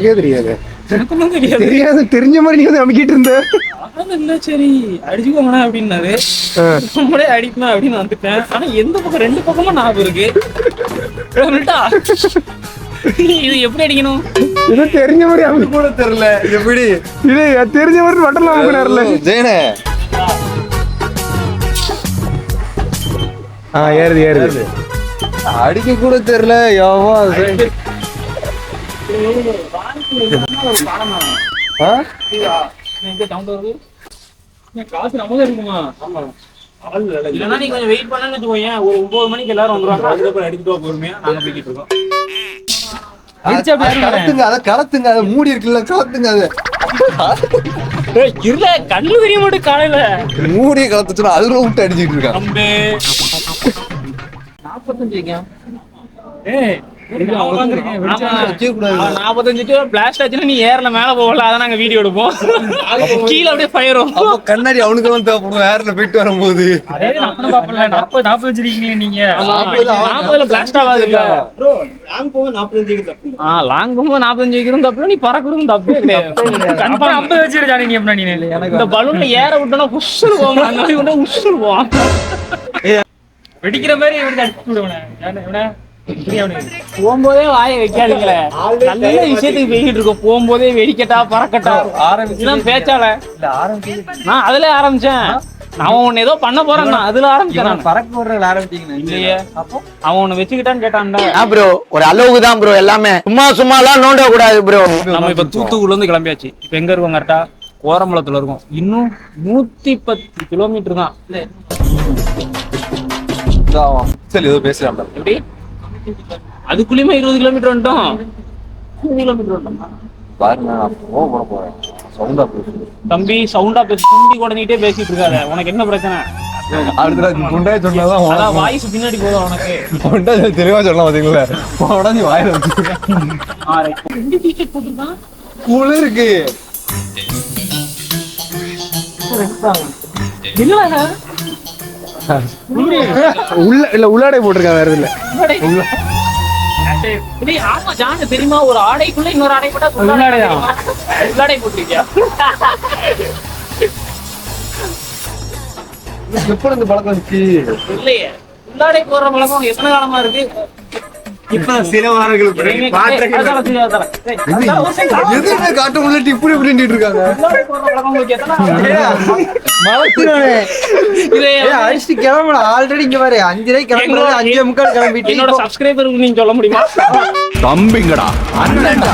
எனக்கே தெரியாது. தெரியாது. தெரியாது தெரிஞ்ச மாதிரி நீ வந்து நம்பிக்கிட்டு இருந்த. இல்ல சரி. அடிச்சுக்கோங்கண்ணா அப்படின்னாரு. நம்மளே அடிக்கணும் அப்படின்னு வந்துட்டேன். ஆனா எந்த பக்கம் ரெண்டு பக்கமும் ஞாபகம் இருக்கு. இது எப்படி அடிக்கணும்? இது தெரிஞ்ச மாதிரி அமுக்கி- கூட தெரியல. எப்படி? இது தெரிஞ்ச மாதிரி பட்டன்ல அமுக்கினார்ல ஜெயனே. ஆ ஏறுது ஏறுது. அடிக்க கூட தெரியல எவ்வளோ ஆ எங்க sound வருது? ஏன் காசு நம்ம தான் இருக்குமா இல்லைன்னா நீ கொஞ்சம் வெயிட் பண்ணன்னு வச்சுக்கோயேன் ஒரு ஒன்பது மணிக்கு எல்லாரும் வந்துருவாங்க அதுக்கப்புறம் எடுத்துட்டு வா பொறுமையா நாங்க போய்கிட்டு இருக்கோம் அடிச்சா அதை கலத்துங்க அதை கலத்துங்க அதை மூடி இருக்குல்ல கலத்துங்க அதை ஏய், இல்ல கண்ணு தெரிய மாட்டேன் காலையில மூடியை கலத்துச்சுனா அதுல விட்டு அடிச்சிட்டு இருக்கான் அம்பே நாற்பத்தஞ்சு ஏய் நாற்பத்தஞ்சு பிளாஸ்ட் ஆச்சுன்னா நீ ஏர்ல மேல போகல அதான் நாங்க வீடியோ எடுப்போம். கீழே அப்படியே ஃபயர் கண்ணாடி அவனுக்கு எல்லாம் தேவைப்படும். ஏர்ல போயிட்டு வரும்போது. நாற்பது பாப்பல நாற்பது நீங்க. நாற்பதுல பிளாஸ்ட் ஆகாது ஆ லாங் போகும்போது நாற்பத்தஞ்சு வைக்கிறதும் தப்பு. நீ பறக்கிறதும் தப்பே கன்ஃபார்ம் ஐம்பது வச்சிருக்கா நீங்க எப்படி நீ இந்த பலூன்ல ஏற விட்டோம்னா உஷ்ஷு போவாங்க அந்த மாதிரி விட்டா உஷ்ஷு வெடிக்கிற மாதிரி எப்படி அடிச்சு விடுவேன். போகும்போதே வாயை வைக்காதீங்களே. நல்ல விஷயத்துக்கு போய்கிட்டு இருக்கோம். போகும்போதே வெடிக்கட்டா பறக்கட்டா. இதெல்லாம் பேச்சால. நான் அதுல ஆரம்பிச்சேன். அவன் உன்னை ஏதோ பண்ண போறான் அதுல ஆரம்பிச்சேன் நான். பறக்க போடுறதுல ஆரம்பிச்சீங்க இல்லையே. அவன் உன்னை வச்சுக்கிட்டான்னு கேட்டான்டா. ப்ரோ ஒரு அளவுக்கு தான் ப்ரோ எல்லாமே. சும்மா சும்மாலாம் நோண்ட கூடாது ப்ரோ நம்ம இப்ப தூத்துக்குள்ள இருந்து கிளம்பியாச்சு. இப்ப எங்க இருக்கோம் கரெக்டா கோரமலத்துல இருக்கோம். இன்னும் நூத்தி பத்து கிலோமீட்டர் தான் சரி ஏதோ பேசுறான் எப்படி? அதுக்குள்ளயுமே இருபது கிலோமீட்டர் வந்துட்டோம். இருபது கிலோமீட்டர் வந்துட்டோம். பாருங்க நான் போக போட போறேன். சவுண்டா தம்பி சவுண்டா பேசி குண்டி பேசிட்டு இருக்காத. உனக்கு என்ன பிரச்சனை? அடுத்த குண்டாய் சொன்னாதான் வாய்ஸ் பின்னாடி போதும் உனக்கு. குண்டாய் தெளிவா சொல்லலாம் பாத்தீங்களா? உடனே வாயில வச்சு. ஆ, right. குண்டி t-shirt போட்டிருக்கான். குளிருக்கு. உள்ள இல்ல உள்ளாடை போட்டிருக்கான் வேற இல்ல. ஆமா, ஜானு, தெரியுமா ஒரு ஆடைக்குள்ள இன்னொரு ஆடை போட்டா உள்ளாடை உள்ளாடை போட்டிருக்கியா? எப்ப இந்த பழக்கம் இல்லையே. உள்ளாடை போடுற பழக்கம் எத்தனை காலமா இருக்கு? இப்ப சில வாரங்களுக்கு. எதுவுமே காட்ட முடியல இப்படி இப்படி நின்றுட்டு இருக்காங்க? அடிச்சுட்டு கிளம்பல ஆல்ரெடி இங்க பாரு. அஞ்சு ரூபாய் கிளம்புறது அஞ்சே முக்கால் கிளம்பிட்டு என்னோட சப்ஸ்கிரைபருக்கு நீங்க சொல்ல முடியுமா? தம்பிங்கடா அண்ணன்டா.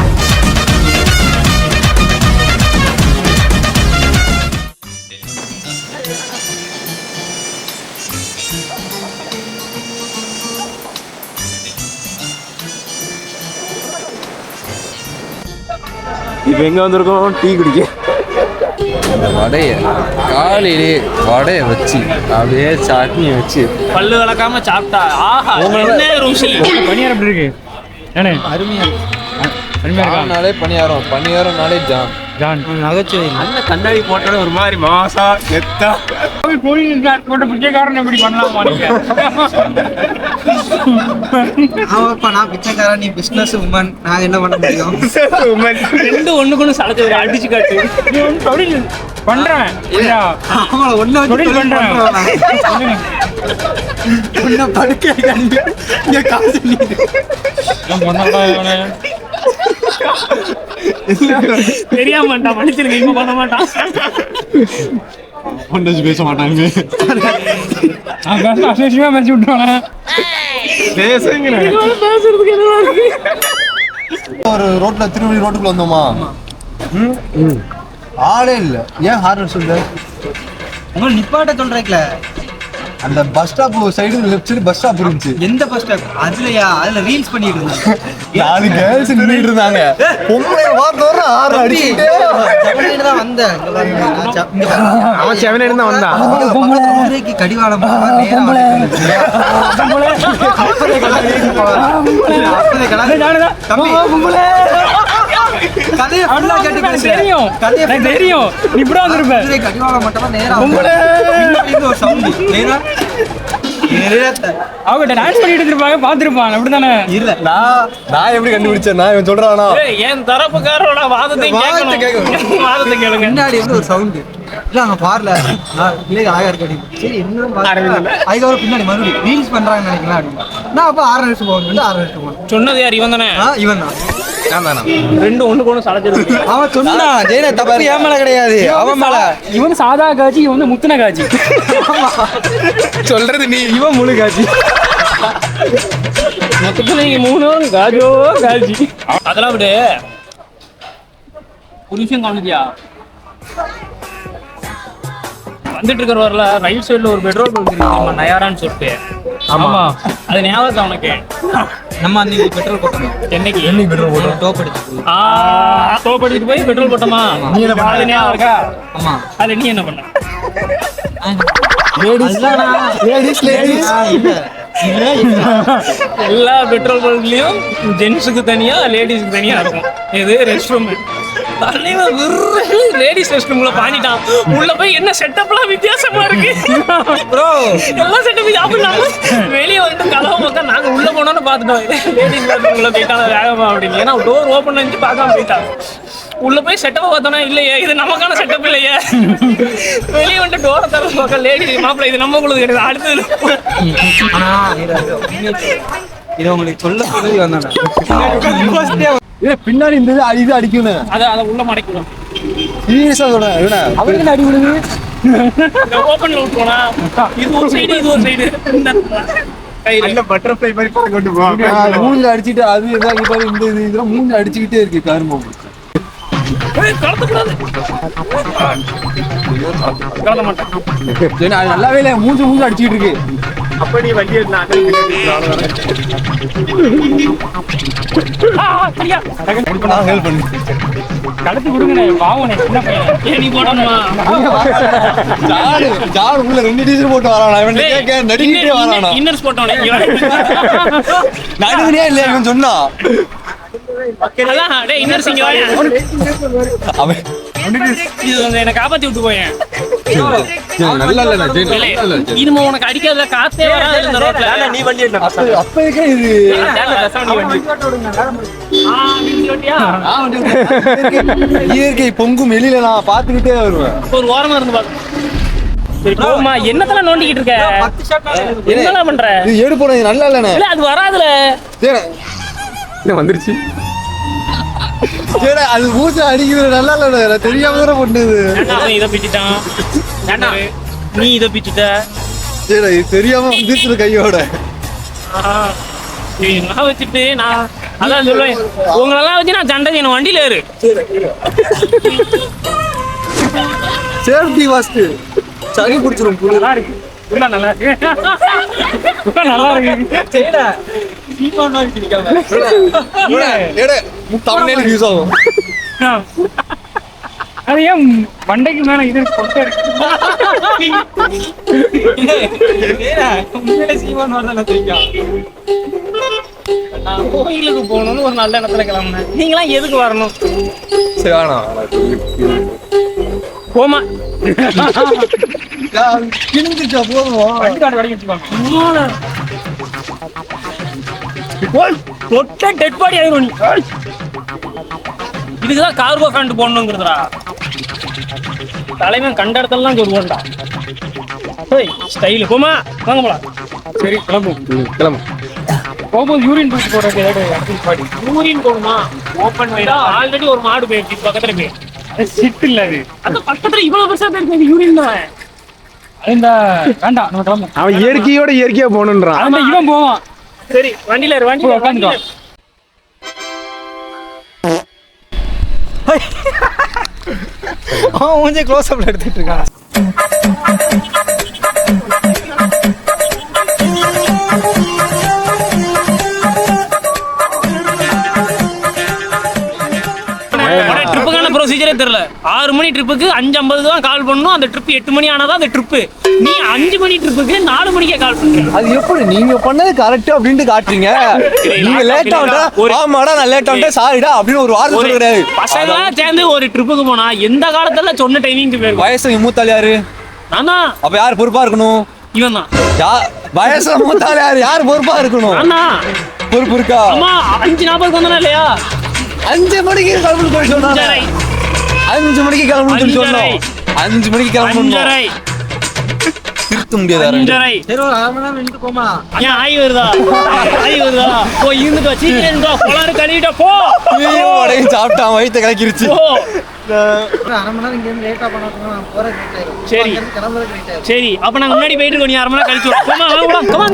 இப்ப எங்க வந்திருக்கோம்? டீ குடிக்க. வடைய காலையிலே வடைய வச்சு அப்படியே சட்னி வச்சு. பல்லு விளக்காம சாப்பிட்டா ஆஹா என்ன ருசி? பனியார் எப்படி இருக்கு? ஏனே அருமையா அருமையா நாளே பணியாரம் பணியாரம்னாலே ஜான் ஜான் நகைச்சுவை அந்த கண்ணாடி போட்டது ஒரு மாதிரி மாசா கெத்தா கோயில் போட்ட பிச்சைக்காரன் எப்படி பண்ணலாம்? ஆமாப்பா நான் பிச்சைக்காரன் நீ பிசினஸ் உமன் நான் என்ன பண்ண முடியும்? ரெண்டு ஒண்ணுக்கு ஒண்ணு சளைச்சு அடிச்சு காட்டு. நீ வந்து தொழில் பண்றேன் இல்லையா ஆமா ஒண்ணு தொழில் பண்றேன். பண்றேன் நான். உன்னை படுக்க கண்டு இங்க காசு நீ. நான் பண்ணாடா இவனை. தெரியாம மாட்டான் மன்னிச்சிருங்க இப்ப பண்ண மாட்டான் பேச மாட்டாங்க. பேச அசேஷமா பேசி விட்டுருவானே. பேசுங்க பேசுறதுக்கு என்ன இருக்கு ஒரு ரோட்ல திருவள்ளி ரோட்டுக்குள்ள வந்தோமா. ஆளே இல்ல. ஏன் ஹாரன் சொல்லு உங்க நிப்பாட்ட சொல்றேன்ல. அந்த bus stop side left side bus stop இருந்துச்சு. எந்த பஸ் ஸ்டாப் அதுலயா? அதுல ரீல்ஸ் பண்ணிட்டு இருந்தாங்க. நாலு கேர்ள்ஸ் நின்றுட்டு இருந்தாங்க. பொம்பளை பார்த்தோட ஆறு அடிச்சுட்டே செவனேன்னு தான் வந்தேன். அவன் செவனே இருந்தா வந்தான். பக்கத்துல மதுரைக்கு கடிவாளம் நேரா அவனுக்கு இருந்துச்சு. அப்பதே கலாய்ச்சிட்டு போவாரா? அப்பதே கலாய்ச்சிட்டு- தம்பி, கதையை ஆ கேட்டு. தெரியும். கதையை தெரியும். நீ இப்படி வந்திருப்ப. மட்டுமா நேரா ஒரு sound. நேரா. அவங்க டான்ஸ் பண்ணிட்டு இருப்பாங்க பாத்துருப்பாங்க அப்படிதானே இல்ல. நான் நான் எப்படி கண்டுபிடிச்சேன்? நான் இவன் சொல்றானா? ஏய், என் தரப்புக்காரோட வாதத்தை கேட்கணும். வாதத்தை கேளுங்க. பின்னாடி வந்து ஒரு சவுண்டு இல்ல அங்க பார்ல. நான் பிள்ளைங்க அழகா இருக்கு அப்படின்னு. சரி என்ன அதுக்கப்புறம் பின்னாடி மறுபடியும் ரீல்ஸ் பண்றாங்கன்னு நினைக்கலாம் அப்படின்னு. நான் அப்ப ஆறு நிமிஷம் போகணும். ஆறு நிமிஷம் போகணும். சொன்னது யார்? இவன் தானே? இவன் தான். ரெண்டு ஒண்ணுக்கு ஒண்ணு சளைச்சிருக்கு அவன் சொன்னான் ஜெயன தப்பு ஏன் மேல கிடையாது. அவன் மேல இவன் சாதா காஜி இவன் வந்து முத்துன காஜி. சொல்றது நீ. இவன் முழு காட்சி மொத்தத்துல நீங்க மூணு காஜோ காஜி. அதெல்லாம் விடு. ஒரு விஷயம் கவனிச்சியா? வந்துட்டு இருக்கிறவர்ல ரைட் சைடுல ஒரு பெட்ரோல் பங்க் இருக்கு நயாரான்னு சொல்லிட்டு. ஆமா. அது ஞாபகம் உனக்கு? நம்ம அன்னைக்கு பெட்ரோல் போட்டோம். என்னைக்கு? என்னைக்கு பெட்ரோல் போட்டோம்? டோப் அடிச்சு ஆ தோப்படிட்டு போய் பெட்ரோல் போட்டோமா? நீ என்ன பண்ண? ஞாபகம் இருக்கா? ஆமா. அது நீ என்ன பண்ண? லேடிஸ் லேடிஸ் இல்ல. இல்ல எல்லா பெட்ரோல் பங்க்லயும் ஜென்ஸுக்கு தனியா லேடிஸ்க்கு தனியா இருக்கும். இது ரெஸ்ட் ரூம் தலைவன் லேடிஸ் ரெஸ்ட் ரூம்ல பாஞ்சிட்டான். உள்ள போய் என்ன செட்டப்லாம் வித்தியாசமா இருக்கு. ப்ரோ எல்லா செட்டப் அப்படி நாம வெளியே வந்து உள்ள போனோம்னு பார்த்துட்டோம். லேடிஸ் பாத்ரூம்ல போயிட்டான வேகமா அப்படின்னு. ஏன்னா டோர் ஓப்பன் பண்ணி பார்க்காம போயிட்டான் உள்ள போய் செட்டப்பை பார்த்தோன்னா இல்லையே இது நமக்கான செட்டப் இல்லையே. வெளியே வந்து டோரை திறந்து பார்க்க லேடி மாப்பிள்ளை இது நம்ம உங்களுக்கு கிடையாது அடுத்தது ஆனா இது- உங்களுக்கு சொல்ல சொல்லி வந்தானே. ஏ பின்னாடி இந்த இது இது அடிக்கணும் அதை அதை உள்ள மடக்கணும் சீரியஸா சொல்றேன் அவருக்கு அடி ஓப்பன்ல விட்டுருவோனா இது ஒரு சைடு இது ஒரு சைடு பட்டர்ஃப்ளை மாதிரி கொண்டு போவாங்க மூஞ்சில அடிச்சிட்டு அது இதான் இங்க பாரு இந்த இது இதெல்லாம் மூஞ்சில அடிச்சுக்கிட்டே இருக்கு அது நல்லாவே இல்லை மூஞ்சி மூஞ்சி அடிச்சுக்கிட்டு இருக்கு. அப்ப நீ வண்டி கடத்தி விடுங்கண்ணே பாவனே என்ன பையன். நீ போடணுமா? ஜாடு உள்ள ரெண்டு டீசல் போட்டு வரானா? இவன் கேட்க நடிக்கிட்டே வரானா? இன்னர்ஸ் போட்டோனே நடுவுனே இல்லையா இவன் சொன்னா? அவன் இது வந்து என்ன காப்பாத்தி விட்டு போயேன். நல்லா இல்ல ஜெயின் இல்லை, இனிமே உனக்கு அடிக்காத காத்தே வராது இந்த ரோட்ல. நீ வண்டி அப்ப இருக்கே இது? இயற்கை பொங்கும் வெளியில நான் பாத்துக்கிட்டே வருவேன். ஒரு ஓரமா இருந்து போமா என்னத்தெல்லாம் நோண்டிக்கிட்டு இருக்க? என்னலாம் பண்ற? இது ஏடு போனது நல்லா இல்லண்ணே. இல்ல அது வராதுல. வந்துருச்சு? சரி அது மூச்சை அடிக்கிறது நல்லா நான் தெரியாம தானே பண்ணது. அவன் இதை பிச்சுட்டான்? ஏன்டா நீ இதை பிச்சுட்ட? சரி இது தெரியாம வந்துருச்சு கையோட. நான் வச்சுட்டு நான் அதான் சொல்லுவேன். உங்களெல்லாம் வச்சு நான் சண்டை செய்யணும். வண்டியில ஏறு. சேஃப்டி ஃபர்ஸ்ட் சளி பிடிச்சிரும் புழு நல்லா இருக்கு. நல்லா இருக்கு. நல்லா இருக்கு. ஏடே தமிழ்நாடு யூஸ் ஆகும். அது ஏன் மண்டைக்கு மேல இது கொட்டை இருக்கு? நான் கோயிலுக்கு போகணும்னு ஒரு நல்ல இடத்துல கிளம்புனேன். நீங்களாம் எதுக்கு வரணும்? சரி வேணாம் போமா கிழிஞ்சிச்சா போதுமா. தொட்ட டெட் பாடி ஆயிரும் நீ. இதுக்குதான் கார்கோ பேண்ட் போடணுங்கிறதுடா தலைவன் கண்ட இடத்துலலாம் சொல்லுவோம்டா. ஸ்டைலு போமா வாங்க போலாம். சரி கிளம்பும் கிளம்பு. போகும்போது யூரின் போயிட்டு போறது ஏதாவது யூரின் போகணுமா ஓப்பன் வைடா ஆல்ரெடி ஒரு மாடு போயிடுச்சு பக்கத்துல போய். சிட்டு இல்ல அது. அந்த பக்கத்துல இவ்வளவு பெருசா போயிருக்கு யூரின் தான். இந்த வேண்டாம் நம்ம கிளம்பும் அவன் இயற்கையோட இயற்கையா போகணுன்றான். இவன் போவான். சரி வண்டியில வண்டியில உட்காந்துக்கோ. அவன் கொஞ்சம் க்ளோஸ் அப்ல எடுத்துட்டு இருக்கான். ப்ரொசீஜரே தெரியல. ஆறு மணி ட்ரிப்புக்கு அஞ்சு ஐம்பது தான் கால் பண்ணணும். அந்த ட்ரிப் எட்டு மணி ஆனாதான் அந்த ட்ரிப்பு நீ அஞ்சு மணி ட்ரிப்புக்கு நாலு மணிக்கே கால் பண்ற அது எப்படி? நீங்க பண்ணது கரெக்ட் அப்படின்ட்டு காட்டுறீங்க. நீங்க லேட்டா வந்துட்டா ஆமாடா நான் லேட்டா வந்துட்டேன் சாரிடா அப்படின்னு ஒரு வார்த்தை கிடையாது பசங்களாம் சேர்ந்து ஒரு ட்ரிப்புக்கு போனா எந்த காலத்துல சொன்ன டைமிங்க்கு போயிருக்கும்? வயசு மூத்தாள் யாரு? நான் தான். அப்ப யார் பொறுப்பா இருக்கணும்? இவன் தான். யா வயசுல மூத்தாள் யார்? யார் பொறுப்பா இருக்கணும்? அண்ணா பொறுப்பு இருக்கா? அம்மா அஞ்சு நாற்பதுக்கு வந்தனா இல்லையா? அஞ்சு மணிக்கு சொல்லி சொன்னாங்க அஞ்சரை அஞ்சு மணிக்கு கிளம்பணும் சொல்லி சொன்னோம். அஞ்சு மணிக்கு கிளம்பணும் திருத்த முடியாது யாரும். அஞ்சரை. சரி ஒரு அரை மணி நேரம் நின்று போமா. ஏன் ஆய் வருதா? ஆய் வருதா? போ இருந்துட்டு வா. சீக்கிரம் கொளாரு கழுவிட்ட போ. ஐயோ, உடையும் சாப்பிட்டான் வயிற்று கலக்கிருச்சு. அரை மணி நேரம் பண்ணா சரி. கிளம்புறது சரி அப்ப நாங்க முன்னாடி போயிட்டு இருக்கோம் நீ அரை மணி நேரம் கழிச்சு. போமா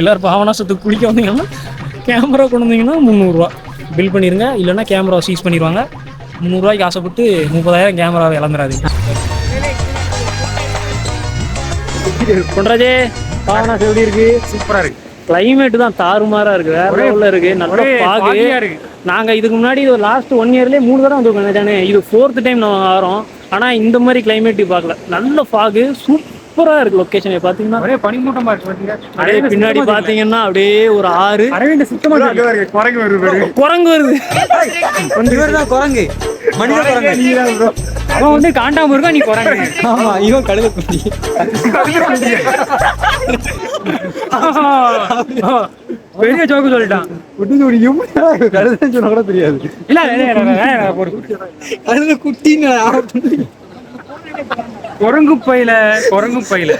எல்லாரும் பாவனாசத்துக்கு குளிக்க வந்தீங்கன்னா கேமரா கொண்டு வந்தீங்கன்னா முந்நூறுரூவா பில் பண்ணிடுங்க இல்லைன்னா கேமரா சீஸ் பண்ணிடுவாங்க முந்நூறுரூவாய்க்கு ஆசைப்பட்டு முப்பதாயிரம் கேமராவை இழந்துடாதீங்க பொன்ராஜே பாவனாஸ் எப்படி இருக்கு? சூப்பரா இருக்கு. கிளைமேட் தான் தாறுமாறா இருக்கு. வேற லெவல்ல இருக்கு. நல்ல பாகு இருக்கு. நாங்க இதுக்கு முன்னாடி லாஸ்ட் ஒன் இயர்லயே மூணு தடவை வந்திருக்கோம் தானே இது ஃபோர்த் டைம் நம்ம வரோம். ஆனா இந்த மாதிரி கிளைமேட் பார்க்கல. நல்ல ஃபாகு சூப்பரா இருக்கு லொகேஷன் பாத்தீங்கன்னா ஒரே பனிமூட்டமா இருக்கு பாத்தீங்க அப்படியே பின்னாடி பாத்தீங்கன்னா அப்படியே ஒரு ஆறு. அரவிந்த் சுத்தமா இருக்கு குறைக்கு வருது பாரு. குரங்கு வருது. இவர் தான் குரங்கு. மனித குரங்கு. அவன் வந்து காண்டாம இருக்கா நீ குரங்கு. ஆமா இவன் கழுத குட்டி. பெரிய ஜோக்கு சொல்லிட்டான். கழுதுன்னு சொன்னா கூட தெரியாது. இல்ல. கழுத குட்டின்னு குரங்கு பையில குரங்கு பையில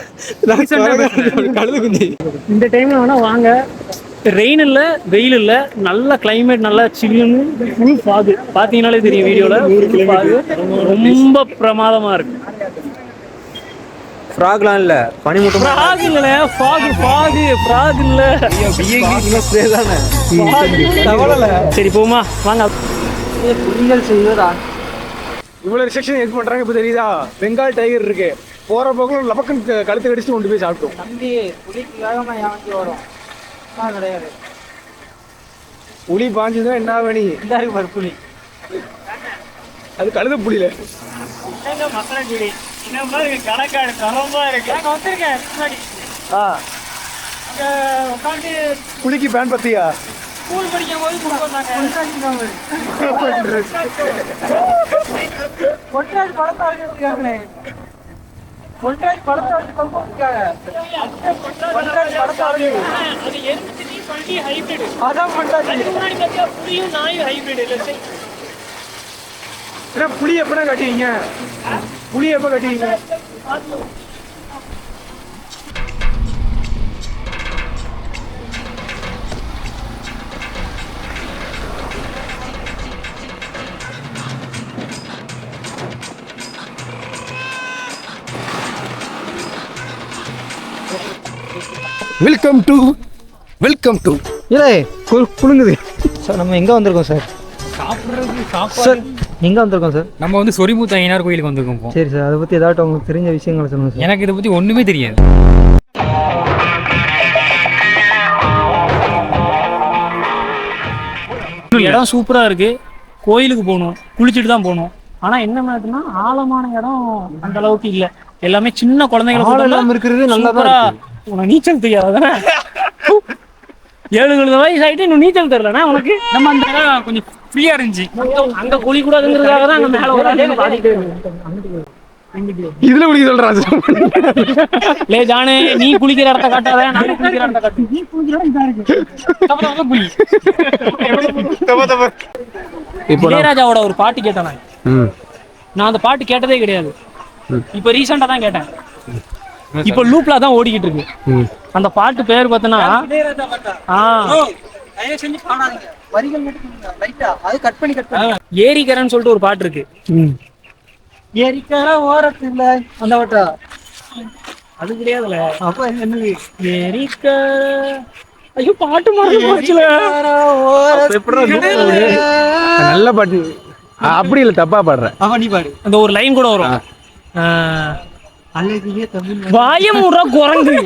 கழுத குட்டி இந்த டைம்ல வேணா வாங்க. ரெயின் இல்ல வெயில் இல்ல நல்ல கிளைமேட் நல்லா சில்லுன்னு ஃபுல் ஃபாகு பாத்தீங்கனாலே தெரியும் வீடியோல. ரொம்ப பிரமாதமா இருக்கு. ஃப்ராக்லாம் இல்ல பனிமூட்டம். ஃபாக் இல்ல. ஃபாகு ஃபாகு ஃபாக் இல்ல. Fog. சரி போமா வாங்க. புரிதல் செய்வதா? இவ்வளவு ரிசெக்ஷன் எது பண்றாங்க இப்ப தெரியுதா? பெங்கால் டைகர் இருக்கு. போற போக்குல லபக்குன்னு கழுத்து கடிச்சு கொண்டு போய் சாப்பிட்டோம். தம்பி புலிக்கு வேகமா ஏமாத்தி வரும். கிடையாது. புலி பாஞ்சுதான் என்ன வேணி இந்த இருக்கு பாரு புலி. அது கழுத புலியில. கணக்காடு தரமா இருக்கு? வந்திருக்கேன் முன்னாடி உட்காந்து புலிக்கு பேன் பத்தியா? ஸ்கூல் படிக்கும் போது கொடுப்பாங்க பொட்டாடி பழத்தை அழைச்சிருக்காங்களே பொட்டாடி பழத்தை அழைச்சிருக்காங்க பொட்டாடி பழத்தை அழைச்சி அது எரிஞ்சிட்டு சொல்லி ஹைபிரிட் அதான் அதுக்கு முன்னாடி பார்த்தியா புலியும் நாயும் ஹைபிரிட் இல்லை புலி எப்படா கட்டுவீங்க? புலி எப்ப கட்டுவீங்க? வெல்கம் டு வெல்கம் டு இல்லை புழுங்குது சார் நம்ம எங்கே வந்திருக்கோம் சார் சார் எங்கே வந்திருக்கோம் சார் நம்ம வந்து சொரிமுத்து ஐயனார் கோயிலுக்கு வந்திருக்கோம். சரி சார் அதை பற்றி ஏதாட்டும் உங்களுக்கு தெரிஞ்ச விஷயங்களை சொல்லுங்கள் சார் எனக்கு இதை பத்தி ஒண்ணுமே தெரியாது. இடம் சூப்பரா இருக்கு. கோயிலுக்கு போகணும் குளிச்சுட்டு தான் போகணும். ஆனா என்ன மேட்னா ஆழமான இடம் அந்த அளவுக்கு இல்ல. எல்லாமே சின்ன இல்லாம இருக்கிறது நல்லா உனக்கு நீச்சல் தெரியாதானே ஏழு கழுத வயசு ஆயிட்டு இன்னும் நீச்சல் தெரியலனா உனக்கு? நம்ம அந்த இடம் கொஞ்சம் ஃப்ரீயா இருந்துச்சு. அங்க குழி கூடாதுங்கிறதுக்காக தான் அங்க மேல ஒரு ஆளே பாதிட்டு. இதுல குளிக்க சொல்றான் லே ஜானு நீ குளிக்கிற இடத்த காட்டாத நான் குளிக்கிற இடத்த காட்டு. நீ குளிக்கிற இடம் இதா இருக்கு. இப்போ இளையராஜாவோட ஒரு பாட்டு கேட்டேன் நான். அந்த பாட்டு கேட்டதே கிடையாது. இப்போ ரீசெண்டா தான் கேட்டேன். இப்போ லூப்ல தான் ஓடிக்கிட்டு இருக்கு. அந்த பாட்டு பேர் பார்த்தனா ஆ. செஞ்சு காணாதீங்க வரிகள் மட்டும் லைட்டா அது கட் பண்ணி கட் பண்ணி. ஏரிக்கரன்னு சொல்லிட்டு ஒரு பாட்டு இருக்கு. ஏரிக்கர ஓரத்துல. அந்த வட்டா அது கிடையாதுல அப்ப என்னது? ஏரிக்கர. ஐயோ பாட்டு மாதிரி போச்சுல. நல்ல பாட்டு. அப்படி இல்ல தப்பா பாடுற. அவ நீ பாடு. அந்த ஒரு லைன் கூட வரும். ஆ, அழகிய தமிழ் வாய மூடுறா குரங்கு.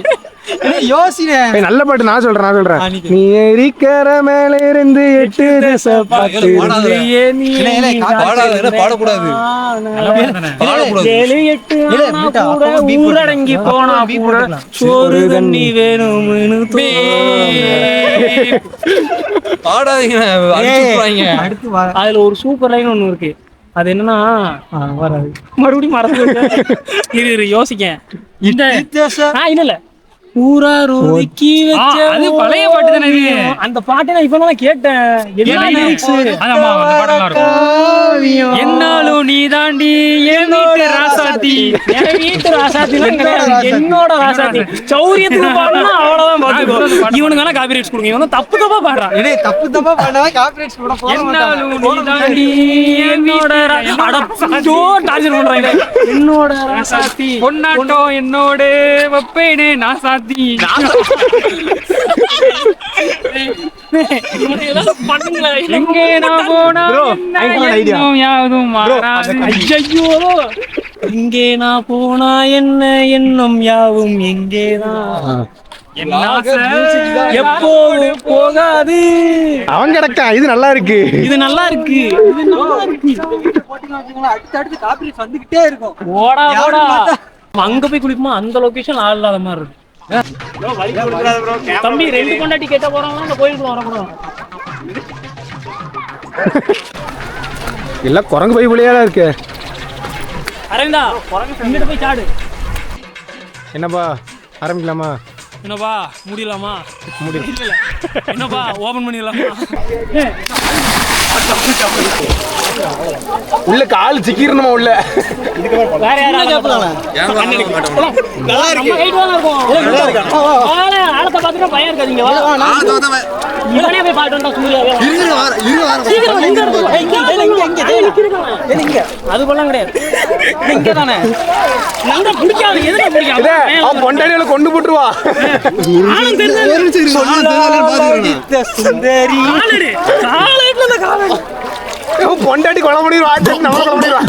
யோசினே ஏய், நல்ல பாட்டு நான் சொல்றேன் நான் சொல்றேன். நீ இருக்கிற மேல இருந்து எட்டு திசை பார்த்து பாடக்கூடாது. ஊரடங்கி போனா கூட. சோறு தண்ணி தோணும். பாடாதீங்க அதுல ஒரு சூப்பர் லைன் ஒண்ணு இருக்கு. அது என்னன்னா வராது. மறுபடியும் மறந்து. இரு இரு யோசிக்க இந்த இல்ல. இல்ல ஊரார் ஒதுக்கி வச்ச அது பழைய பாட்டு தானே இது? ஓவியம். அந்த பாட்டை நான் இப்ப கேட்டேன். என்னாலும் நீ தாண்டி என் வீட்டு ராசாத்தி. என் வீட்டு ராசாத்திலாம் கிடையாது. என்னோட ராசாத்தி. சௌரியத்துக்கு பாடுனா அவ்வளவுதான் பாத்துக்கோ. இவனுக்கு வேணா கொடுங்க. இவன் தப்பு தப்பா பாடுறான் இடே தப்பு தப்பா பண்ணா காப்பிரைட்ஸ் கூட போட என்னாலும் மாட்டாங்க. நீ தாண்டி என்னோட பண்றாங்க. என்னோட ராசாத்தி. பொன்னாட்டம் என்னோட வப்பேனே நான் எங்கே நான் போனா யாதும் ஐயையோ. இங்கே நான் போனா என்ன எண்ணம் யாவும் எங்கேதான் எப்போது போகாது? அவன் கிடக்கான் இது நல்லா இருக்கு. இது நல்லா இருக்கு. இது நல்லா இருக்கு. அடுத்து அடுத்து காப்பிரைட்ஸ் வந்துகிட்டே இருக்கும். ஓடா ஓடா அங்க போய் குளிப்போமா அந்த லொகேஷன் ஆள் இல்லாத மாதிரி இருக்கு. தம்பி ரெண்டு கொண்டாட்டி கேட்ட போறாங்க அந்த கோயிலுக்கு வரக்கூடாது எல்லாம் குரங்கு பை புள்ளியால இருக்கு. அரவிந்தா இங்கிட்ட போய் சாடு. என்னப்பா ஆரம்பிக்கலாமா? என்னப்பா முடியலாமா முடியல என்னப்பா ஓபன் பண்ணிடலாமா? உள்ள கால் சிக்கிரணுமா உள்ள வேற யாரும் நல்லா இருக்கு ஆழத்தை பார்த்துட்டு பயம் இருக்காதீங்க வா. இவனே போய் பாட்டு வந்தா சூர்யாவே சீக்கிரம் இங்க, இங்க. அது போலாம் கிடையாது இங்க தானே நல்லா பிடிக்காது எதுக்கு இதே, பிடிக்காது அவன் பொண்டாடியில கொண்டு போட்டுருவா ஆளும் பொண்டாட்டி கொலை பண்ணிடுவா நம்ம கொலை பண்ணிடுவா.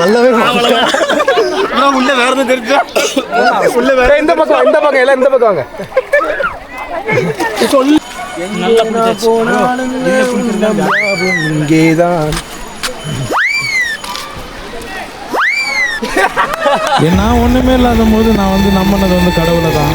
நல்லாவே உள்ள வேற இந்த பக்கம் இந்த பக்கம் எல்லாம் இந்த பக்கம் வாங்க. நல்லா இங்கேதான் நான் ஒண்ணுமே இல்லாத போது நான் வந்து நம்பினது வந்து கடவுளை தான்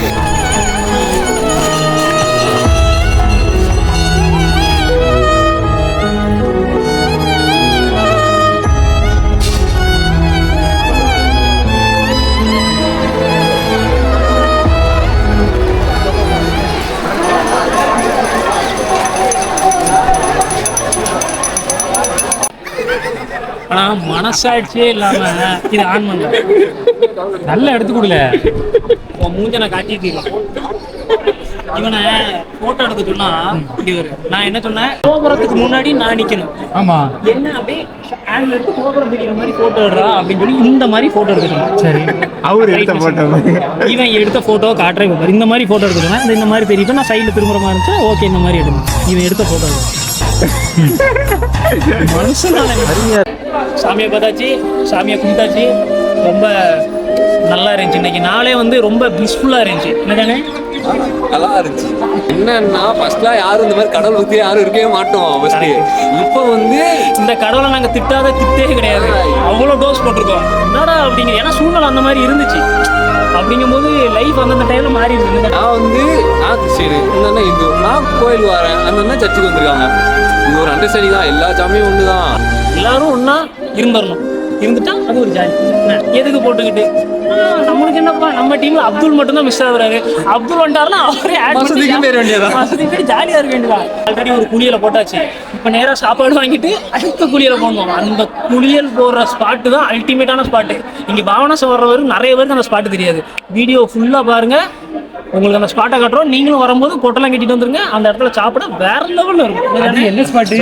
ஆனா மனசாட்சியே இல்லாம இது ஆன் பண்ணல நல்லா எடுத்து கொடுல. உன் மூஞ்ச நான் காட்டிட்டு இவனை போட்டோ எடுக்க சொன்னா இப்படி வரு. நான் என்ன சொன்னேன்? கோபுரத்துக்கு முன்னாடி நான் நிக்கணும். ஆமா. என்ன அப்படியே ஹேண்ட்ல எடுத்து கோபுரம் பிடிக்கிற மாதிரி போட்டோ எடுறா அப்படின்னு சொல்லி இந்த மாதிரி போட்டோ எடுக்க சொன்னேன். சரி. அவர் எடுத்த போட்டோ இவன் எடுத்த போட்டோ காட்டுறேன் பாரு. இந்த மாதிரி போட்டோ எடுக்க சொன்னா இந்த மாதிரி தெரியும் நான் சைடுல திரும்புற மாதிரி இருந்துச்சு? ஓகே இந்த மாதிரி எடுங்க. இவன் எடுத்த போட்டோ மனுஷனால சாமியை பார்த்தாச்சு. சாமியை கும்பிட்டாச்சு. ரொம்ப நல்லா இருந்துச்சு. இன்னைக்கு நாளே வந்து ரொம்ப பிஸ்ஃபுல்லா இருந்துச்சு. என்னதானே? நல்லா இருந்துச்சு. என்னன்னா ஃபர்ஸ்ட்லாம் யாரும் இந்த மாதிரி கடவுள் பத்தி யாரும் இருக்கவே மாட்டோம் ஃபர்ஸ்ட் இப்போ வந்து இந்த கடவுளை நாங்க திட்டாத திட்டே கிடையாது. அவ்வளோ டோஸ் போட்டிருக்கோம். என்னடா அப்படிங்கிற ஏன்னா சூழ்நிலை அந்த மாதிரி இருந்துச்சு. அப்படிங்கும்போது லைஃப் அந்தந்த டைம்ல மாறி இருக்கு நான் வந்து நான் கிறிஸ்டியனு இந்த இந்து நான் கோயில் வரேன். அந்த சர்ச்சுக்கு வந்திருக்காங்க. இது ஒரு அண்டர்ஸ்டாண்டிங் தான். எல்லா சாமியும் ஒன்று தான் எல்லாரும் ஒண்ணா இருந்துடணும் இருந்துட்டா அது ஒரு ஜாலி என்ன, எதுக்கு போட்டுக்கிட்டு? நம்மளுக்கு என்னப்பா? நம்ம டீம்ல அப்துல் மட்டும் தான் மிஸ் ஆகுறாரு. அப்துல் வந்துட்டாருன்னா அவரே வசதிக்கு பேர் வேண்டியதுதான். வசதிக்கு ஜாலியா இருக்க வேண்டியதா? ஆல்ரெடி ஒரு குளியலை போட்டாச்சு. இப்ப நேரா சாப்பாடு வாங்கிட்டு அடுத்த குளியலை போடணும் அந்த குளியல் போடுற ஸ்பாட்டு தான் அல்டிமேட்டான ஸ்பாட்டு இங்க பாவனாசம் வர்றவரு நிறைய பேருக்கு அந்த ஸ்பாட்டு தெரியாது. வீடியோ ஃபுல்லா பாருங்க. உங்களுக்கு அந்த ஸ்பாட்டை காட்டுறோம். நீங்களும் வரும்போது பொட்டெல்லாம் கட்டிட்டு வந்துருங்க. அந்த இடத்துல சாப்பிட வேற லெவல்ல இருக்கும். என்ன ஸ்பாட்டு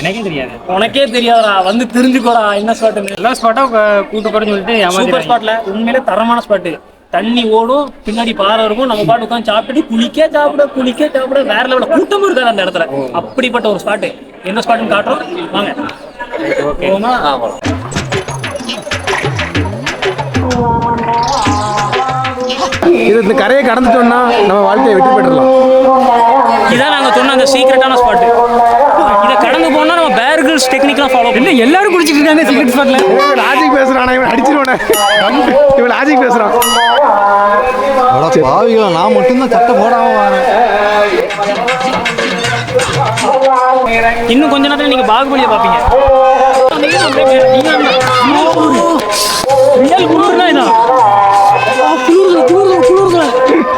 எனக்கே தெரியாது. உனக்கே தெரியாதடா. வந்து தெரிஞ்சுக்கோடா. என்ன ஸ்பாட்டுன்னு எல்லா ஸ்பாட்டும் கூட்டு போறேன்னு சொல்லிட்டு சூப்பர். ஸ்பாட்ல உண்மையிலே தரமான ஸ்பாட்டு தண்ணி ஓடும். பின்னாடி பாறை இருக்கும். நம்ம பாட்டு உட்காந்து சாப்பிட்டுட்டு குளிக்க சாப்பிட குளிக்க சாப்பிட. வேற லெவல கூட்டமும் இருக்காது அந்த இடத்துல. அப்படிப்பட்ட ஒரு ஸ்பாட்டு என்ன ஸ்பாட்டுன்னு காட்டுறோம். வாங்க. போவோமா? இது இந்த கரையை கடந்துட்டோம்னா நம்ம வாழ்க்கையை வெற்றி பெற்றலாம் இதான் நாங்க சொன்ன அந்த சீக்ரெட்டான ஸ்பாட் இதை கடந்து போனா நம்ம பேர் கிரில்ஸ் டெக்னிக்லாம் ஃபாலோ பண்ணி எல்லாரும் குடிச்சிட்டு இருக்காங்க சீக்ரெட் ஸ்பாட்ல இவன் லாஜிக் பேசுறான் இவன் அடிச்சிருவானே. இவன் லாஜிக் பேசுறான். அட பாவிகளா நான் மட்டும்தான் சட்டை போடாம இன்னும் கொஞ்ச நேரத்துல நீங்க பாகுபலியை பாப்பீங்க ரியல் குளிர்னா இதான்.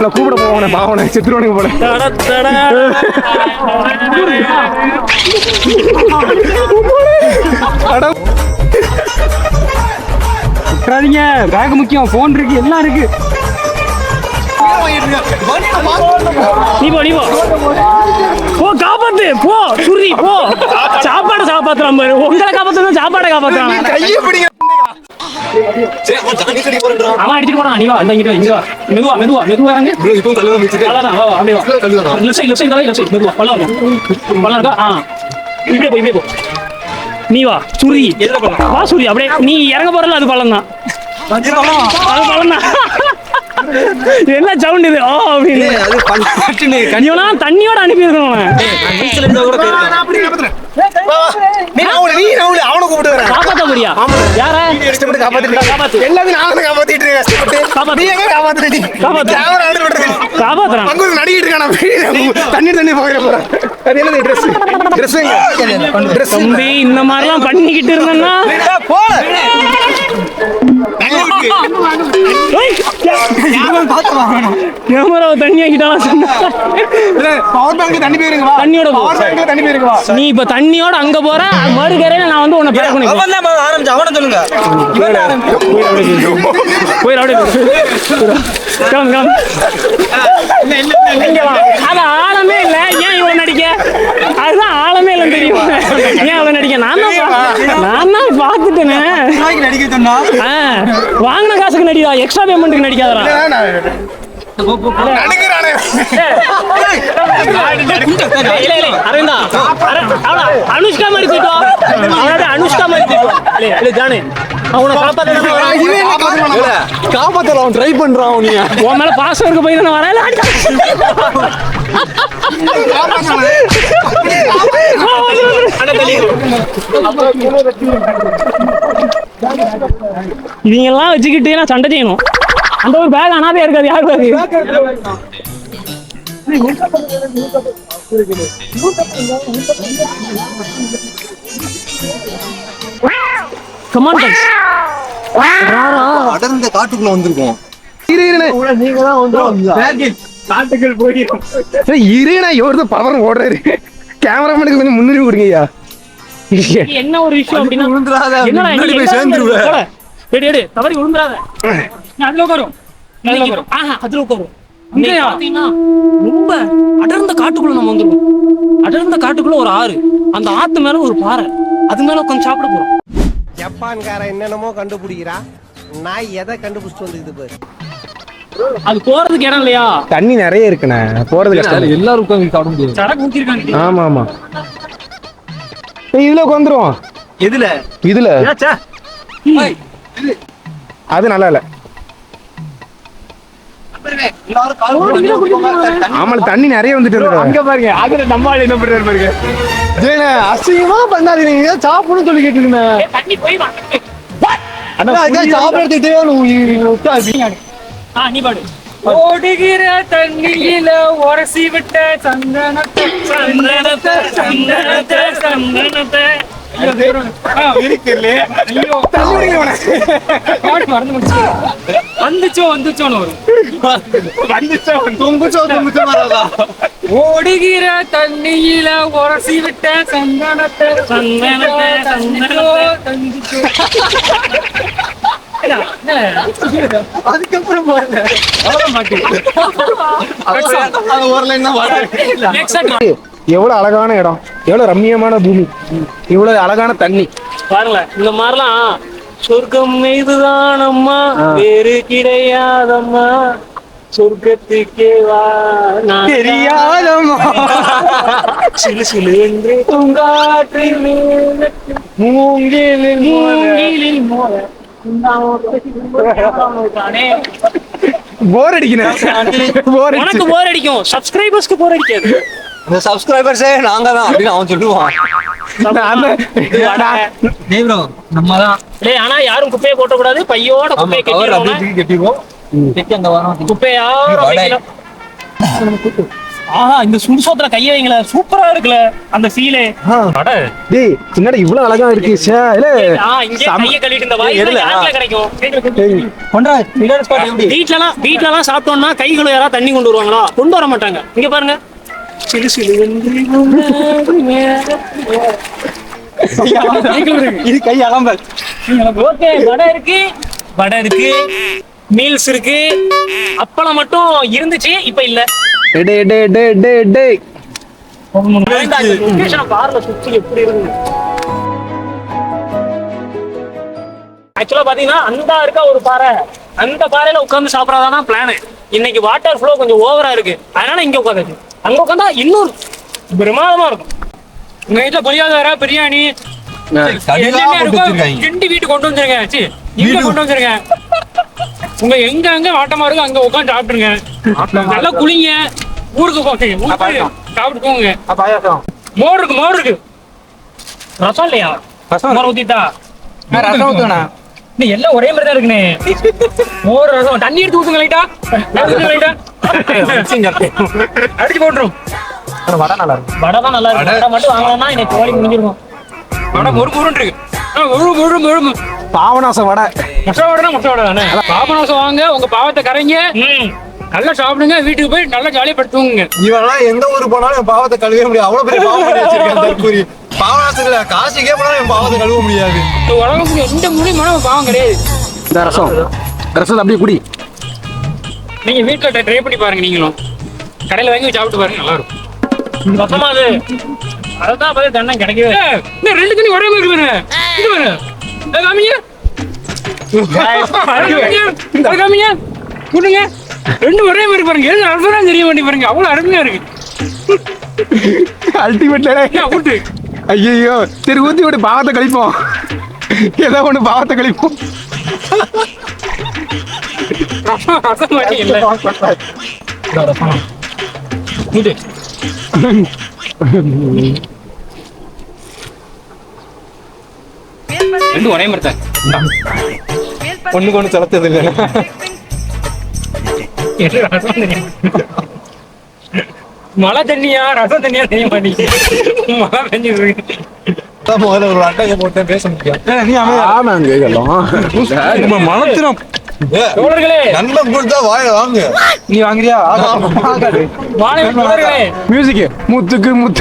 நான் கூப்பிட போவானே பாவனே செத்துருவானுங்க போல. விட்டுறாதீங்க பேக் முக்கியம் ஃபோன் இருக்கு எல்லாம் இருக்கு. நீ போ நீ போ. போ காப்பாத்து போ சுரி போ. சாப்பாடை காப்பாத்துறான் பாரு. உங்களை காப்பாத்துறது சாப்பாடை காப்பாத்துறான். கையை பிடிங்க. அவன் அடிச்சிட்டு போறான். நீ வா இந்த இங்கிட்டு வா, இங்க வா. மெதுவா மெதுவா மெதுவா இறங்கு. அவ்வளவுதான், வா, வா, அப்படியே வா. Left side left side left side மெதுவா பள்ளம் இருக்கும். பள்ளம் இருக்கா? ஆ. இப்படியே போ இப்படியே போ. நீ வா சுரி வா சுரி அப்படியே நீ இறங்க போறல அது பள்ளம் தான் அது தான் என்ன சவுண்ட் இது? ஓ அப்படின்னு. தண்ணியோட அனுப்பி இருக்கணும் அவன். நீ அவனை நீ அவனை கூப்பிட்டு வரேன். காப்பாத்த போறியா யார? கஷ்டப்பட்டு காப்பாத்திட்டு. காப்பாத்து. எல்லாத்தையும் நான் தான் காப்பாத்திட்டு இருக்கேன் கஷ்டப்பட்டு. காப்பாத்து. நீ எங்க காப்பாத்துற நீ? காப்பாத்து. கேமரா ஆன் பண்றது காப்பாத்துறான். அங்க ஒரு நடிகிட்டு இருக்கான் தண்ணி தண்ணி போகிற போறேன். அது என்னது ட்ரெஸ் ட்ரெஸ் ட்ரெஸ் இந்த மாதிரிலாம் பண்ணிக்கிட்டு இருந்தேன்னா? கேமராவை தண்ணி ஆக்கிட்டாலும் தண்ணி போயிருங்க வா. தண்ணியோட தண்ணி நீ இப்ப தண்ணியோட அங்க போற மறுகரையில நான் வந்து உன்னை பேக் பண்ணி ஆரம்பிச்சு அவனை சொல்லுங்க. அப்படியே அது ஆழமே இல்ல. ஏன் இவன் நடிக்க? அதுதான் ஆழமே இல்லைன்னு தெரியும்? ஏன் அவன் நடிக்க? நான் தான் நான் தான் நடிக்க சொன்னா? வாங்கின காசுக்கு நடிடா. எக்ஸ்ட்ரா பேமெண்ட்டுக்கு நடிக்காதடா. நடுக்கிறானே இல்ல, இல்ல, அரவிந்தா, அர- அவளா, அனுஷ்கா மாதிரி. அவனோட அனுஷ்கா மாதிரி வா. இல்ல, இல்ல, ஜானு, அவனை காப்பாத்த காப்பாத்தலாம் அவன் ட்ரை பண்றான் அவன் நீ உன் மேல பாசம் இருக்க போய் தானே வரேன்? இவங்க எல்லாம் வச்சுக்கிட்டு நான் சண்டை செய்யணும். அந்த ஒரு பேக் அனாதையா இருக்காது யார் பேக் கமான் அடர்ந்த காட்டுக்குள்ள வந்திருக்கோம். இரு இருண்ணே நீங்க தான் வந்து. நாட்டுகள் போகிறோம் இருண்ணே இவர்தான் பவர் ஓடுறாரு. கேமராமேனுக்கு கொஞ்சம் முன்னுரிமை கொடுங்க ஐயா. என்ன ஒரு விஷயம் அப்படின்னா என்னடா போய்? எடு எடு தவறி அதுல உட்காரும் அதுல உட்காரும் ஆஹா அதுல உட்காரும் இங்க பாத்தீங்கன்னா ரொம்ப அடர்ந்த காட்டுக்குள்ள நம்ம வந்துருவோம். அடர்ந்த காட்டுக்குள்ள ஒரு ஆறு. அந்த ஆத்து மேல ஒரு பாறை. அது மேல உட்காந்து சாப்பிட போறோம். ஜப்பான்காரன் என்னென்னமோ கண்டுபிடிக்கிறா. நான் எதை கண்டுபிடிச்சிட்டு வந்துக்குது பாரு. அது போறதுக்கு இடம் இல்லையா? தண்ணி நிறைய இருக்குண்ணே. போறது கஷ்டம். எல்லாரும் உட்காந்து சாப்பிட முடியாது. சரக்கு ஊத்திருக்காங்க ஆமா ஆமா இதுல உட்காந்துருவோம் எதுல? இதுல. அது நல்லா இல்ல. ஆமால தண்ணி நிறைய வந்துட்டு இருக்கு. அங்க பாருங்க அதுல நம்ம ஆளு என்ன பண்றாரு பாருங்க. ஜெயன அசிங்கமா பண்ணாதீங்க. சாப்பிடணும் சொல்லி கேட்டுருங்க தண்ணி போய் வா. சாப்பிடுறதுக்கு ஆ நீ பாடு. ஓடுகிற தண்ணியில உரசி விட்ட சந்தனத்தை சந்தனத்தை சந்தனத்தை சந்தனத்தை. வந்துச்சோ வந்துச்சோன்னு வரும் ஓடுகிற தண்ணியில உரசி விட்ட சந்தனத்தை சந்தனத்தை சந்தனத்தை. அதுக்கப்புறம் போறேன் அது ஒரு லைன் தான் பாட்டு எவ்வளவு அழகான இடம். எவ்வளவு ரம்மியமான பூமி. இவ்வளவு அழகான தண்ணி. பாருங்களேன் இந்த மாதிரிலாம் சொர்க்கம் இதுதான் அம்மா வேறு கிடையாதம்மா. சொர்க்கத்துக்கே வா தெரியாதம்மா. சிலு சிலு என்று பூங்காற்றில் மூங்கிலில் மூங்கிலில் மோத தானே. போர் அடிச்சு. போர் அடிக்கும். சப்ஸ்கிரைபர்ஸ்க்கு போர் அடிக்காது. இந்த சப்ஸ்கிரைபர்ஸே நாங்க தான் அப்படின்னு அவன் சொல்லுவான். நம்ம தான் டேய் ஆனா யாரும் குப்பையை கொட்ட கூடாது பையோட குப்பையை கவர் அப்படியே தூக்கி கட்டிடுவோம். அங்க வரோம். வைக்கல. ஆஹா இந்த சுடுசோத்துல கைய வைங்கள. சூப்பரா இருக்குல்ல அந்த ஃபீலே டேய் என்னடா இவ்வளவு அழகா இருக்கு ச்சே, இல்ல இங்க கைய கழுவிட்டு இந்த வாய் எதுல? யாருக்குல கிடைக்கும்? டேய், கொண்டா மிடர் ஸ்பாட் எப்படி? வீட்லலாம் வீட்லலாம் சாப்பிட்டோம்னா கை கழுவ யாராவது தண்ணி கொண்டு வருவாங்களா? கொண்டு வர மாட்டாங்க. இங்க பாருங்க. உன்னது மேகத்திலே. இது கை அலம்பல் ஓகே வடை இருக்கு. வடை இருக்கு. மீல்ஸ் இருக்கு. அப்பளம் மட்டும் இருந்துச்சு இப்ப இல்ல. டேய், டேய், டேய், டேய், டேய். பார்ல சுத்தி எப்படி இருக்கு. ஆக்சுவலா பாத்தீங்கன்னா அந்த இருக்கா ஒரு பாறை. அந்த பாறையில உட்கார்ந்து சாப்பிடறதானா பிளான் இன்னைக்கு வாட்டர் ஃப்ளோ கொஞ்சம் ஓவரா இருக்கு. அதனால இங்க உட்காந்து அங்க உட்காந்தா இன்னும் பிரமாதமா இருக்கும். உங்க வீட்டுல புளியாதாரா பிரியாணி கிண்டி வீட்டுக்கு கொண்டு வந்துருங்க சி இங்க கொண்டு வந்துருங்க. உங்க எங்க அங்க வாட்டமா இருக்கோ அங்க உட்காந்து சாப்பிட்டுருங்க. நல்லா குளிங்க. ஊருக்கு போங்க சாப்பிட்டு போங்க. மோர் இருக்கு மோர் இருக்கு. ரசம் இல்லையா? ரசம். ஊத்திட்டா? ரசம் ஊத்துவனா நீ எல்லாம் ஒரே மாதிரி தான் இருக்குனே மோர் ரசம் தண்ணி எடுத்து ஊத்துங்க லைட்டா. ஊத்துங்க லைட்டா. அடிச்சு போட்டுரும். வடை நல்லா இருக்கும் வடை தான் நல்லா இருக்கு வடை மட்டும் வாங்கலாம்னா எனக்கு கோழி முடிஞ்சிருக்கும். வடை மொறு மொறுன்னு இருக்கு. ஆ, மொறு மொறு மொறு பாவனாசம் வடை. முட்டை வடை முட்டை வடை தானே? பாபநாசம் வாங்க உங்க பாவத்தை கரைங்க. நல்லா சாப்பிடுங்க வீட்டுக்கு போய் நல்லா ஜாலியா படுத்துவங்க இவன்லாம் எந்த ஊருக்கு போனாலும் பாவத்தை கழுவே முடியாது. அவ்வளவு பெரிய பாவம் பண்ணி வச்சிருக்கேன் தற்கூரி பாவனாசத்துல காசுக்கே போனாலும் என் பாவத்தை கழுவ முடியாது. இந்த உலகத்துக்கு எந்த மூலியமான பாவம் கிடையாது. இந்த ரசம். ரசம் அப்படியே குடி. நீங்க வீட்டுல ட்ரை பண்ணி பாருங்க நீங்களும். கடையில வாங்கி சாப்பிட்டு பாருங்க நல்லா இருக்கும் மொத்தமா அது அதுதான் பார்த்து தண்ணம் கிடைக்கவே இந்த ரெண்டு தண்ணி ஒரே மாதிரி பாருங்க. இது பாருங்க. ஏய், காமிங்க. அது காமிங்க. கொடுங்க. ரெண்டு ஒரே மாதிரி பாருங்க. எது அற்புதம் தெரிய மாட்டேங்க பாருங்க. அவ்வளவு அருமையா இருக்கு. அல்டிமேட்ல ஐயோ சரி ஊத்தி விட்டு பாவத்தை கழிப்போம். ஏதோ ஒண்ணு பாவத்தை கழிப்போம். ரெண்டு ஒரே மாதிரி ஒண்ணுக்கு ஒண்ணு செலுத்தது இல்லை மழை தண்ணியா ரசம் தண்ணியா தெரிய மாட்டேங்குது மழை அதான் முதல்ல ஒரு அட்டையை போட்டேன் பேச முடியும். நீ ஆமாங்க இதெல்லாம் மனத்திரம் தோழர்களே. நண்பன் கொடுத்தா வாய வாங்க. நீ வாங்குறியா? வாழை தோழர்களே. மியூசிக் முத்துக்கு முத்த.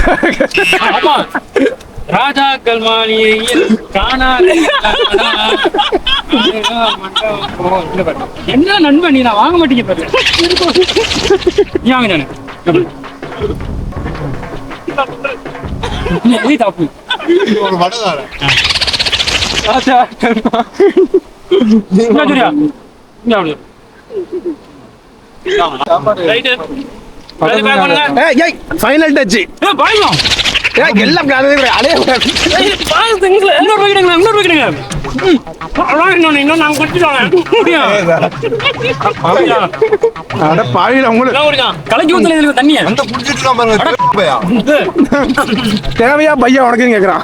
மாளிகையில் காணாத என்ன நண்பன் நீ? நான் வாங்க மாட்டீங்க பாரு. நீ வாங்க தப்பு? ஒரு வடை தாரேன் என்ன சரியா? இங்க அப்படி ரைட்டு அது பேக் பண்ணுங்க. ஏய் ஏய் ஃபைனல் டச் ஏய் எல்லாம் திங்ஸ்ல இன்னொரு வைக்கிடுங்க இன்னொரு அதான் இன்னொன்னு இன்னும் நான் குடிச்சிட்டோம் அட பாவில உங்களுக்கு கலக்கி ஊத்துல இதுல தண்ணிய அந்த குடிச்சிட்டு பாருங்க பையா தேவையா பையன் உனக்குன்னு கேக்குறான்.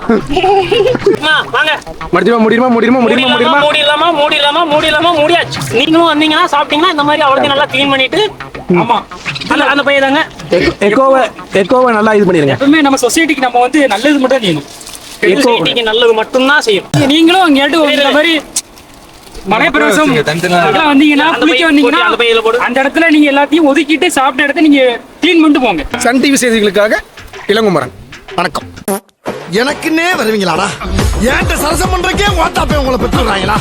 வாங்க முடியுமா முடியுமா முடியுமா முடியுமா முடியுமா மூடி இல்லாம மூடி இல்லாம மூடி இல்லாம மூடியாச்சு. நீங்களும் வந்தீங்கன்னா சாப்பிட்டீங்கன்னா இந்த மாதிரி அவ்வளவு நல்லா க்ளீன் பண்ணிட்டு ஆமா. அந்த அந்த பையன் தாங்க. எக்கோவை எக்கோவை நல்லா இது பண்ணிருங்க. எப்பவுமே நம்ம சொசைட்டிக்கு நம்ம வந்து நல்லது மட்டும் செய்யணும். சொசைட்டிக்கு நல்லது மட்டும்தான் செய்யணும். நீங்களும் இங்க இந்த மாதிரி மலை பிரவேசம் அதெல்லாம் வந்தீங்கன்னா அந்த குளிக்க வந்தீங்கன்னா இடத்துல நீங்க எல்லாத்தையும் ஒதுக்கிட்டு சாப்பிட்ட இடத்த நீங்க க்ளீன் பண்ணிட்டு போங்க. சன் டிவி செய்திகளுக்காக இளங்குமரன் வணக்கம். எனக்குன்னே வருவீங்களாடா? ஏன்ட்ட சரசம் பண்றக்கே உங்களை பெற்றுறாங்களா